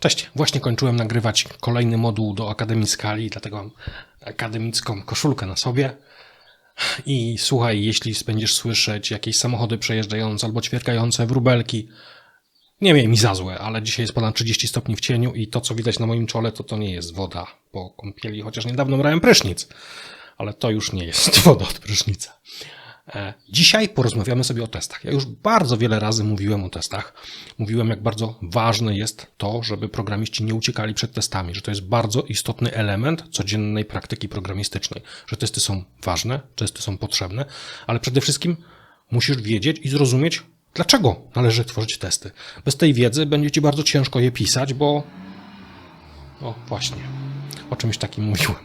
Cześć, właśnie kończyłem nagrywać kolejny moduł do Akademii Skali, dlatego mam akademicką koszulkę na sobie. I słuchaj, jeśli będziesz słyszeć jakieś samochody przejeżdżające albo ćwierkające wróbelki, nie miej mi za złe, ale dzisiaj jest ponad 30 stopni w cieniu i to, co widać na moim czole, to to nie jest woda po kąpieli, chociaż niedawno brałem prysznic, ale to już nie jest woda od prysznica. E, Dzisiaj porozmawiamy sobie o testach. Ja już bardzo wiele razy mówiłem o testach. Mówiłem, jak bardzo ważne jest to, żeby programiści nie uciekali przed testami, że to jest bardzo istotny element codziennej praktyki programistycznej, że testy są ważne, testy są potrzebne, ale przede wszystkim musisz wiedzieć i zrozumieć, dlaczego należy tworzyć testy. Bez tej wiedzy będzie ci bardzo ciężko je pisać, bo. O, właśnie. O czymś takim mówiłem.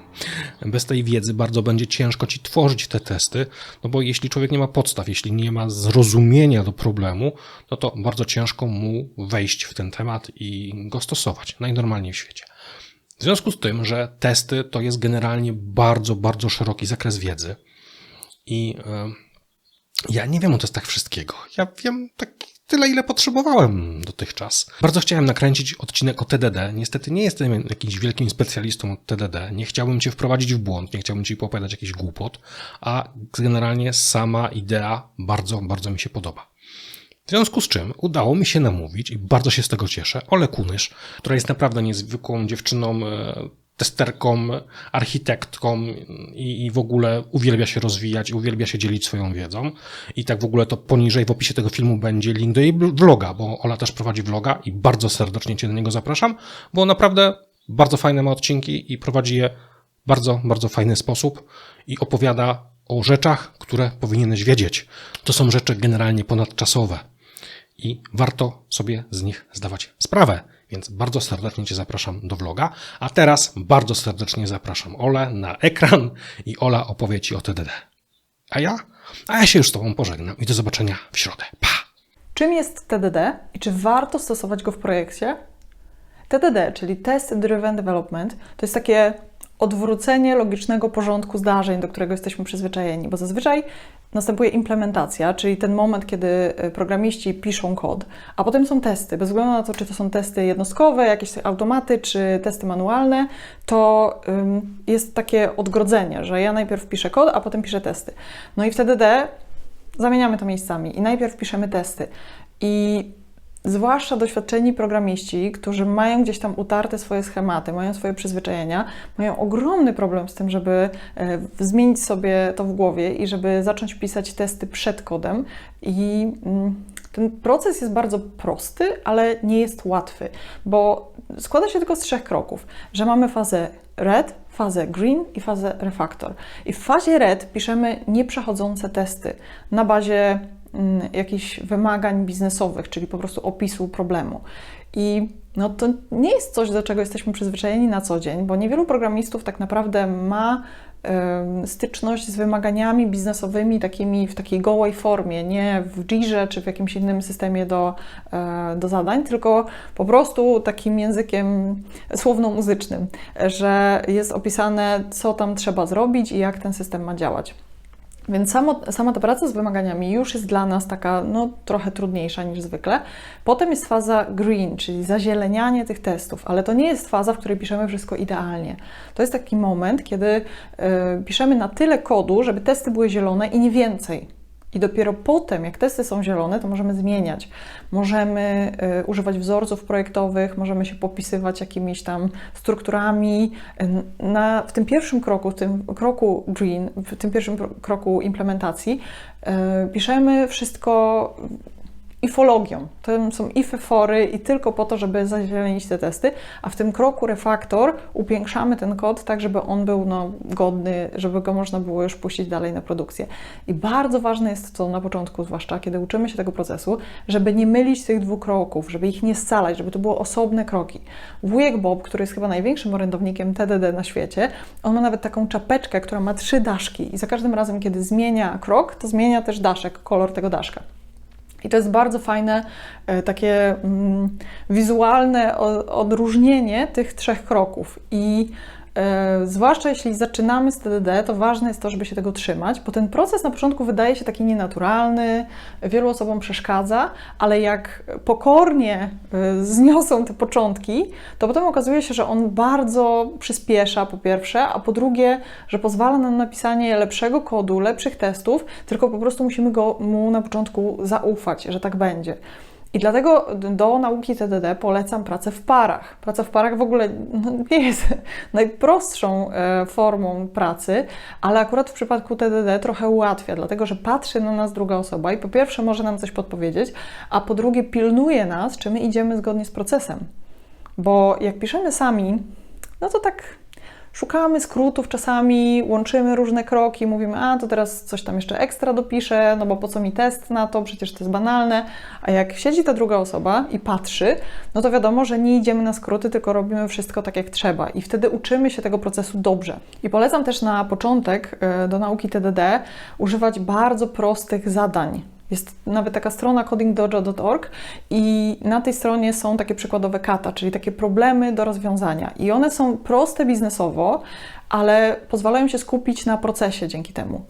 Bez tej wiedzy bardzo będzie ciężko ci tworzyć te testy, no bo jeśli człowiek nie ma podstaw, jeśli nie ma zrozumienia do problemu, no to bardzo ciężko mu wejść w ten temat i go stosować najnormalniej w świecie. W związku z tym, że testy to jest generalnie bardzo, bardzo szeroki zakres wiedzy i e, ja nie wiem o testach wszystkiego. Ja wiem tak tyle, ile potrzebowałem dotychczas. Bardzo chciałem nakręcić odcinek o TDD. Niestety nie jestem jakimś wielkim specjalistą od TDD. Nie chciałbym cię wprowadzić w błąd, nie chciałbym ci opowiadać jakiś głupot, a generalnie sama idea bardzo, bardzo mi się podoba. W związku z czym udało mi się namówić i bardzo się z tego cieszę Ole Kunysz, która jest naprawdę niezwykłą dziewczyną, e, testerką, architektką i, i w ogóle uwielbia się rozwijać uwielbia się dzielić swoją wiedzą. I tak w ogóle to poniżej w opisie tego filmu będzie link do jej vloga, bo Ola też prowadzi vloga i bardzo serdecznie Cię do niego zapraszam, bo naprawdę bardzo fajne ma odcinki i prowadzi je w bardzo, bardzo fajny sposób i opowiada o rzeczach, które powinieneś wiedzieć. To są rzeczy generalnie ponadczasowe i warto sobie z nich zdawać sprawę. Więc bardzo serdecznie Cię zapraszam do vloga. A teraz bardzo serdecznie zapraszam Olę na ekran i Ola opowie Ci o TDD. A ja? A ja się już z Tobą pożegnam i do zobaczenia w środę. Pa! Czym jest TDD i czy warto stosować go w projekcie? TDD, czyli Test Driven Development, to jest takie odwrócenie logicznego porządku zdarzeń, do którego jesteśmy przyzwyczajeni, bo zazwyczaj następuje implementacja, czyli ten moment, kiedy y, programiści piszą kod, a potem są testy. Bez względu na to, czy to są testy jednostkowe, jakieś automaty, czy testy manualne, to jest takie odgrodzenie, że ja najpierw piszę kod, a potem piszę testy. No i w TDD zamieniamy to miejscami i najpierw piszemy testy. I zwłaszcza doświadczeni programiści, którzy mają gdzieś tam utarte swoje schematy, mają swoje przyzwyczajenia, mają ogromny problem z tym, żeby e, zmienić sobie to w głowie i żeby zacząć pisać testy przed kodem. I mm, ten proces jest bardzo prosty, ale nie jest łatwy, bo składa się tylko z trzech kroków, że mamy fazę red, fazę green i fazę refactor. I w fazie red piszemy nieprzechodzące testy na bazie jakichś wymagań biznesowych, czyli po prostu opisu problemu. I no to nie jest coś, do czego jesteśmy przyzwyczajeni na co dzień, bo niewielu programistów tak naprawdę ma styczność z wymaganiami biznesowymi takimi w takiej gołej formie, nie w Jirze czy w jakimś innym systemie do, e, do zadań, tylko po prostu takim językiem słowno-muzycznym, że jest opisane, co tam trzeba zrobić i jak ten system ma działać. Więc samo, sama ta praca z wymaganiami już jest dla nas taka no, trochę trudniejsza niż zwykle. Potem jest faza green, czyli zazielenianie tych testów, ale to nie jest faza, w której piszemy wszystko idealnie. To jest taki moment, kiedy y, piszemy na tyle kodu, żeby testy były zielone i nie więcej. I dopiero potem, jak testy są zielone, to możemy zmieniać. Możemy y, używać wzorców projektowych, możemy się popisywać jakimiś tam strukturami. Y, Na, w tym pierwszym kroku, w tym kroku green, w tym pierwszym kroku implementacji, y, piszemy wszystko ifologią. To są ify, fory i tylko po to, żeby zazielenić te testy, a w tym kroku refaktor upiększamy ten kod tak, żeby on był no, godny, żeby go można było już puścić dalej na produkcję. I bardzo ważne jest to na początku, zwłaszcza kiedy uczymy się tego procesu, żeby nie mylić tych dwóch kroków, żeby ich nie scalać, żeby to były osobne kroki. Wujek Bob, który jest chyba największym orędownikiem TDD na świecie, on ma nawet taką czapeczkę, która ma trzy daszki i za każdym razem, kiedy zmienia krok, to zmienia też daszek, kolor tego daszka. I to jest bardzo fajne, e, takie mm, wizualne odróżnienie tych trzech kroków. I zwłaszcza jeśli zaczynamy z TDD, to ważne jest to, żeby się tego trzymać, bo ten proces na początku wydaje się taki nienaturalny, wielu osobom przeszkadza, ale jak pokornie e, zniosą te początki, to potem okazuje się, że on bardzo przyspiesza po pierwsze, a po drugie, że pozwala nam na napisanie lepszego kodu, lepszych testów, tylko po prostu musimy go, mu na początku zaufać, że tak będzie. I dlatego do nauki TDD polecam pracę w parach. Praca w parach w ogóle no, nie jest najprostszą e, formą pracy, ale akurat w przypadku TDD trochę ułatwia, dlatego że patrzy na nas druga osoba i po pierwsze może nam coś podpowiedzieć, a po drugie pilnuje nas, czy my idziemy zgodnie z procesem. Bo jak piszemy sami, no to tak szukamy skrótów czasami, łączymy różne kroki, mówimy, a to teraz coś tam jeszcze ekstra dopiszę, no bo po co mi test na to, przecież to jest banalne. A jak siedzi ta druga osoba i patrzy, no to wiadomo, że nie idziemy na skróty, tylko robimy wszystko tak jak trzeba i wtedy uczymy się tego procesu dobrze. I polecam też na początek e, do nauki TDD używać bardzo prostych zadań. Jest nawet taka strona codingdojo.org i na tej stronie są takie przykładowe kata, czyli takie problemy do rozwiązania. I one są proste biznesowo, ale pozwalają się skupić na procesie dzięki temu.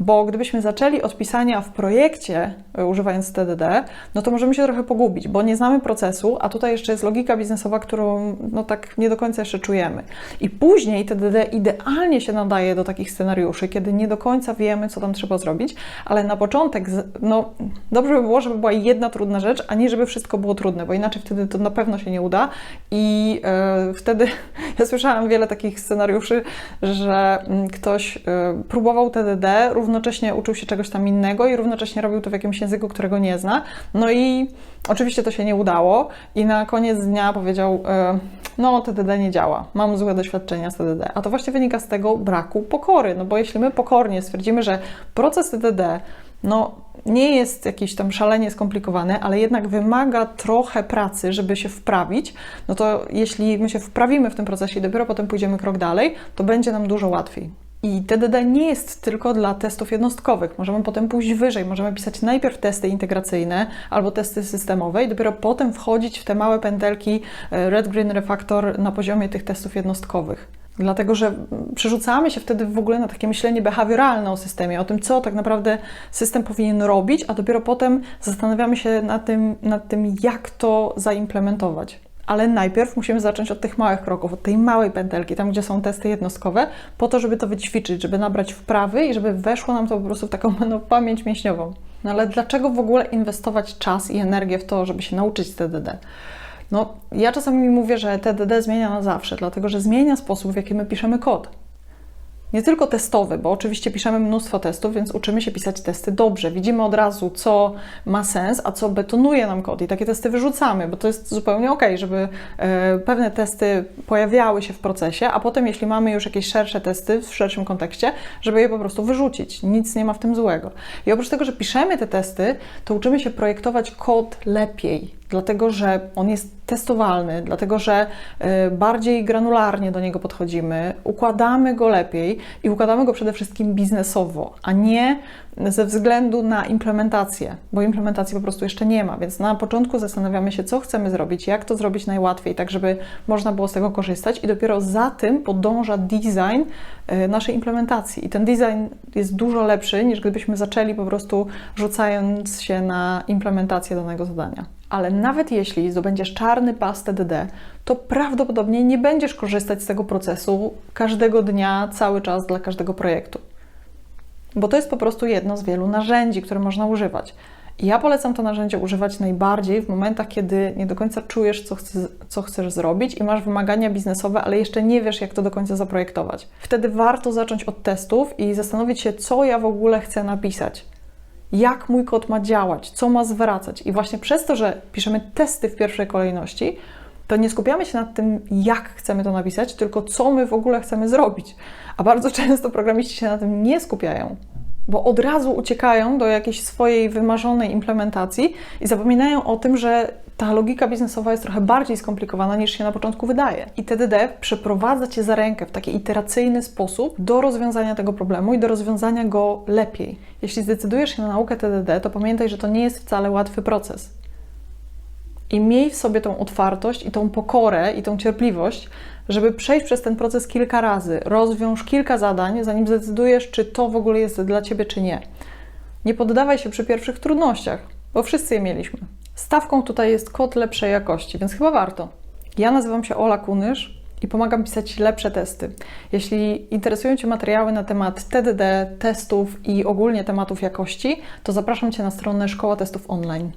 Bo gdybyśmy zaczęli od pisania w projekcie, y, używając TDD, no to możemy się trochę pogubić, bo nie znamy procesu, a tutaj jeszcze jest logika biznesowa, którą no tak nie do końca jeszcze czujemy. I później TDD idealnie się nadaje do takich scenariuszy, kiedy nie do końca wiemy, co tam trzeba zrobić, ale na początek, no dobrze by było, żeby była jedna trudna rzecz, a nie żeby wszystko było trudne, bo inaczej wtedy to na pewno się nie uda i e, wtedy ja słyszałam wiele takich scenariuszy, że mm, ktoś e, próbował TDD, równocześnie uczył się czegoś tam innego i równocześnie robił to w jakimś języku, którego nie zna. No i oczywiście to się nie udało i na koniec dnia powiedział, e, no TDD nie działa, mam złe doświadczenia z TDD. A to właśnie wynika z tego braku pokory, no bo jeśli my pokornie stwierdzimy, że proces TDD no, nie jest jakiś tam szalenie skomplikowany, ale jednak wymaga trochę pracy, żeby się wprawić, no to jeśli my się wprawimy w tym procesie i dopiero potem pójdziemy krok dalej, to będzie nam dużo łatwiej. I TDD nie jest tylko dla testów jednostkowych. Możemy potem pójść wyżej. Możemy pisać najpierw testy integracyjne albo testy systemowe i dopiero potem wchodzić w te małe pętelki e, Red Green Refactor na poziomie tych testów jednostkowych. Dlatego, że przerzucamy się wtedy w ogóle na takie myślenie behawioralne o systemie, o tym, co tak naprawdę system powinien robić, a dopiero potem zastanawiamy się nad tym, nad tym jak to zaimplementować. Ale najpierw musimy zacząć od tych małych kroków, od tej małej pętelki, tam gdzie są testy jednostkowe, po to, żeby to wyćwiczyć, żeby nabrać wprawy i żeby weszło nam to po prostu w taką no, pamięć mięśniową. No ale dlaczego w ogóle inwestować czas i energię w to, żeby się nauczyć TDD? No, ja czasami mówię, że TDD zmienia na zawsze, dlatego że zmienia sposób, w jaki my piszemy kod. Nie tylko testowy, bo oczywiście piszemy mnóstwo testów, więc uczymy się pisać testy dobrze. Widzimy od razu, co ma sens, a co betonuje nam kod, i takie testy wyrzucamy, bo to jest zupełnie ok, żeby e, pewne testy pojawiały się w procesie, a potem, jeśli mamy już jakieś szersze testy w szerszym kontekście, żeby je po prostu wyrzucić. Nic nie ma w tym złego. I oprócz tego, że piszemy te testy, to uczymy się projektować kod lepiej, dlatego że on jest testowalny, dlatego że y, bardziej granularnie do niego podchodzimy, układamy go lepiej i układamy go przede wszystkim biznesowo, a nie ze względu na implementację, bo implementacji po prostu jeszcze nie ma, więc na początku zastanawiamy się, co chcemy zrobić, jak to zrobić najłatwiej, tak żeby można było z tego korzystać i dopiero za tym podąża design y, naszej implementacji. I ten design jest dużo lepszy niż gdybyśmy zaczęli po prostu rzucając się na implementację danego zadania. Ale nawet jeśli zdobędziesz czarny pas TDD, to prawdopodobnie nie będziesz korzystać z tego procesu każdego dnia, cały czas dla każdego projektu. Bo to jest po prostu jedno z wielu narzędzi, które można używać. I ja polecam to narzędzie używać najbardziej w momentach, kiedy nie do końca czujesz, co, co chcesz zrobić i masz wymagania biznesowe, ale jeszcze nie wiesz, jak to do końca zaprojektować. Wtedy warto zacząć od testów i zastanowić się, co ja w ogóle chcę napisać jak mój kod ma działać, co ma zwracać. I właśnie przez to, że piszemy testy w pierwszej kolejności, to nie skupiamy się nad tym, jak chcemy to napisać, tylko co my w ogóle chcemy zrobić. A bardzo często programiści się na tym nie skupiają, bo od razu uciekają do jakiejś swojej wymarzonej implementacji i zapominają o tym, że ta logika biznesowa jest trochę bardziej skomplikowana niż się na początku wydaje. I TDD przeprowadza Cię za rękę w taki iteracyjny sposób do rozwiązania tego problemu i do rozwiązania go lepiej. Jeśli zdecydujesz się na naukę TDD, to pamiętaj, że to nie jest wcale łatwy proces. I miej w sobie tą otwartość i tą pokorę i tą cierpliwość, żeby przejść przez ten proces kilka razy. Rozwiąż kilka zadań, zanim zdecydujesz, czy to w ogóle jest dla ciebie, czy nie. Nie poddawaj się przy pierwszych trudnościach, bo wszyscy je mieliśmy. Stawką tutaj jest kod lepszej jakości, więc chyba warto. Ja nazywam się Ola Kunysz i pomagam pisać lepsze testy. Jeśli interesują Cię materiały na temat TDD, testów i ogólnie tematów jakości, to zapraszam Cię na stronę Szkoła Testów Online.